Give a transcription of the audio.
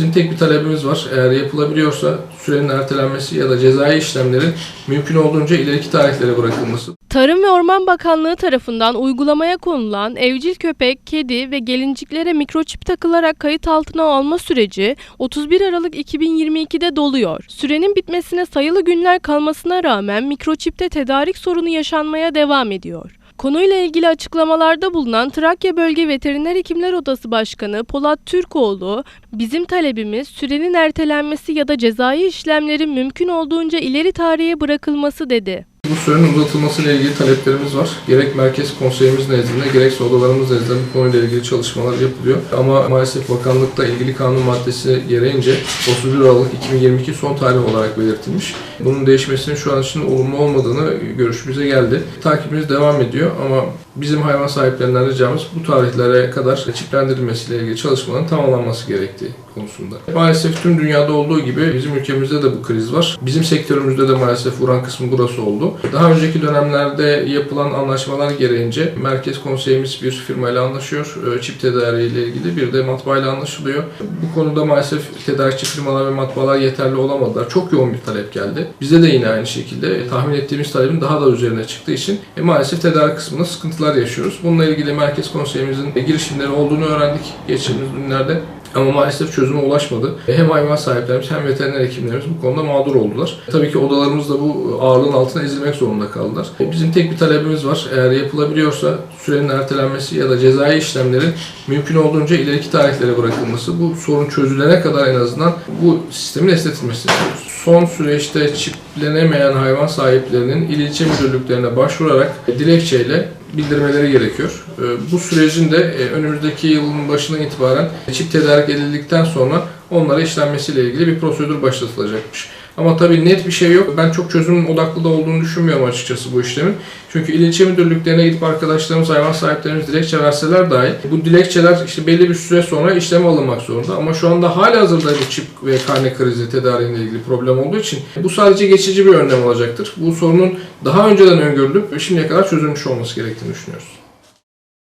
Bizim tek bir talebimiz var. Eğer yapılabiliyorsa sürenin ertelenmesi ya da cezai işlemlerin mümkün olduğunca ileriki tarihlere bırakılması. Tarım ve Orman Bakanlığı tarafından uygulamaya konulan evcil köpek, kedi ve gelinciklere mikroçip takılarak kayıt altına alma süreci 31 Aralık 2022'de doluyor. Sürenin bitmesine sayılı günler kalmasına rağmen mikroçipte tedarik sorunu yaşanmaya devam ediyor. Konuyla ilgili açıklamalarda bulunan Trakya Bölge Veteriner Hekimler Odası Başkanı Polat Türkoğlu, bizim talebimiz sürenin ertelenmesi ya da cezai işlemlerin mümkün olduğunca ileri tarihe bırakılması dedi. Bu sürenin uzatılması ile ilgili taleplerimiz var. Gerek merkez konseyimiz nezdinde gerekse odalarımız nezdinde bu konuyla ilgili çalışmalar yapılıyor. Ama maalesef bakanlıkta ilgili kanun maddesi gereğince 31 Aralık 2022 son tarih olarak belirtilmiş. Bunun değişmesinin şu an için olumlu olmadığını görüşümüze geldi. Takibimiz devam ediyor ama bizim hayvan sahiplerinden ricamız bu tarihlere kadar çiplendirilmesiyle ilgili çalışmaların tamamlanması gerektiği konusunda. Maalesef tüm dünyada olduğu gibi bizim ülkemizde de bu kriz var. Bizim sektörümüzde de maalesef vuran kısmı burası oldu. Daha önceki dönemlerde yapılan anlaşmalar gereğince Merkez Konseyimiz bir firmayla anlaşıyor. Ee, Çip tedariği ile ilgili bir de matbaayla anlaşılıyor. Bu konuda maalesef tedarikçi firmalar ve matbaalar yeterli olamadılar. Çok yoğun bir talep geldi. Bize de yine aynı şekilde tahmin ettiğimiz talebin daha da üzerine çıktığı için e, maalesef tedarik kısmında sıkıntılar yaşıyoruz. Bununla ilgili Merkez Konseyimizin girişimleri olduğunu öğrendik geçtiğimiz günlerde. Ama maalesef çözüme ulaşmadı. Hem hayvan sahiplerimiz hem veteriner hekimlerimiz bu konuda mağdur oldular. Tabii ki odalarımız da bu ağırlığın altına ezilmek zorunda kaldılar. Bizim tek bir talebimiz var. Eğer yapılabiliyorsa sürenin ertelenmesi ya da cezai işlemlerin mümkün olduğunca ileriki tarihlere bırakılması, bu sorun çözülene kadar en azından bu sistemin esnetilmesini istiyoruz. Son süreçte çiplenemeyen hayvan sahiplerinin il ilçe müdürlüklerine başvurarak dilekçeyle bildirmeleri gerekiyor. Ee, Bu sürecin de e, önümüzdeki yılın başına itibaren çip tedarik edildikten sonra onlara işlenmesiyle ilgili bir prosedür başlatılacakmış. Ama tabii net bir şey yok. Ben çok çözüm odaklı da olduğunu düşünmüyorum açıkçası bu işlemin. Çünkü il ilçe müdürlüklerine gidip arkadaşlarımız, hayvan sahiplerimiz dilekçe verseler dahi bu dilekçeler işte belli bir süre sonra işleme alınmak zorunda. Ama şu anda hala hazırda bir çip ve karne krizi tedariğiyle ilgili problem olduğu için bu sadece geçici bir önlem olacaktır. Bu sorunun daha önceden öngörülüp şimdiye kadar çözülmüş olması gerektiğini düşünüyoruz.